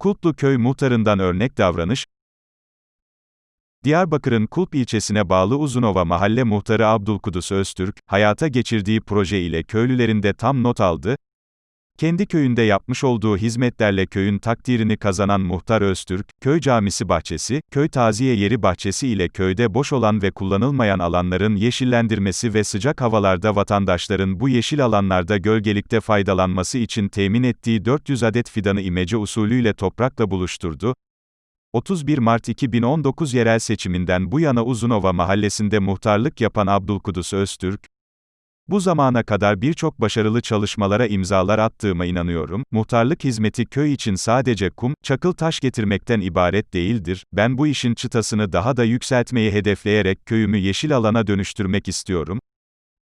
Kulplu köy muhtarından örnek davranış, Diyarbakır'ın Kulp ilçesine bağlı Uzunova mahalle muhtarı Abdülkudüs Öztürk, hayata geçirdiği proje ile köylülerin de tam not aldı. Kendi köyünde yapmış olduğu hizmetlerle köyün takdirini kazanan muhtar Öztürk, köy camisi bahçesi, köy taziye yeri bahçesi ile köyde boş olan ve kullanılmayan alanların yeşillendirmesi ve sıcak havalarda vatandaşların bu yeşil alanlarda gölgelikte faydalanması için temin ettiği 400 adet fidanı imece usulüyle toprakla buluşturdu. 31 Mart 2019 yerel seçiminden bu yana Uzunova mahallesinde muhtarlık yapan Abdülkudüs Öztürk, bu zamana kadar birçok başarılı çalışmalara imzalar attığıma inanıyorum. Muhtarlık hizmeti köy için sadece kum, çakıl taş getirmekten ibaret değildir. Ben bu işin çıtasını daha da yükseltmeyi hedefleyerek köyümü yeşil alana dönüştürmek istiyorum.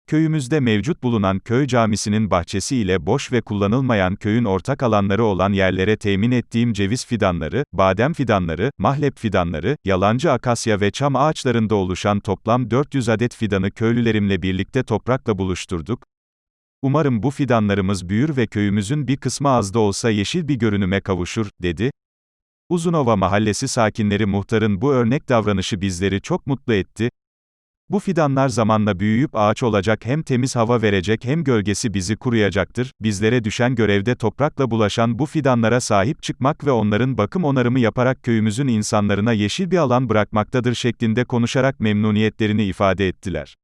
Köyümüzde mevcut bulunan köy camisinin bahçesi ile boş ve kullanılmayan köyün ortak alanları olan yerlere temin ettiğim ceviz fidanları, badem fidanları, mahlep fidanları, yalancı akasya ve çam ağaçlarında oluşan toplam 400 adet fidanı köylülerimle birlikte toprakla buluşturduk. Umarım bu fidanlarımız büyür ve köyümüzün bir kısmı az da olsa yeşil bir görünüme kavuşur, dedi. Uzunova mahallesi sakinleri muhtarın bu örnek davranışı bizleri çok mutlu etti. Bu fidanlar zamanla büyüyüp ağaç olacak hem temiz hava verecek hem gölgesi bizi kuruyacaktır. Bizlere düşen görevde toprakla bulaşan bu fidanlara sahip çıkmak ve onların bakım onarımı yaparak köyümüzün insanlarına yeşil bir alan bırakmaktadır şeklinde konuşarak memnuniyetlerini ifade ettiler.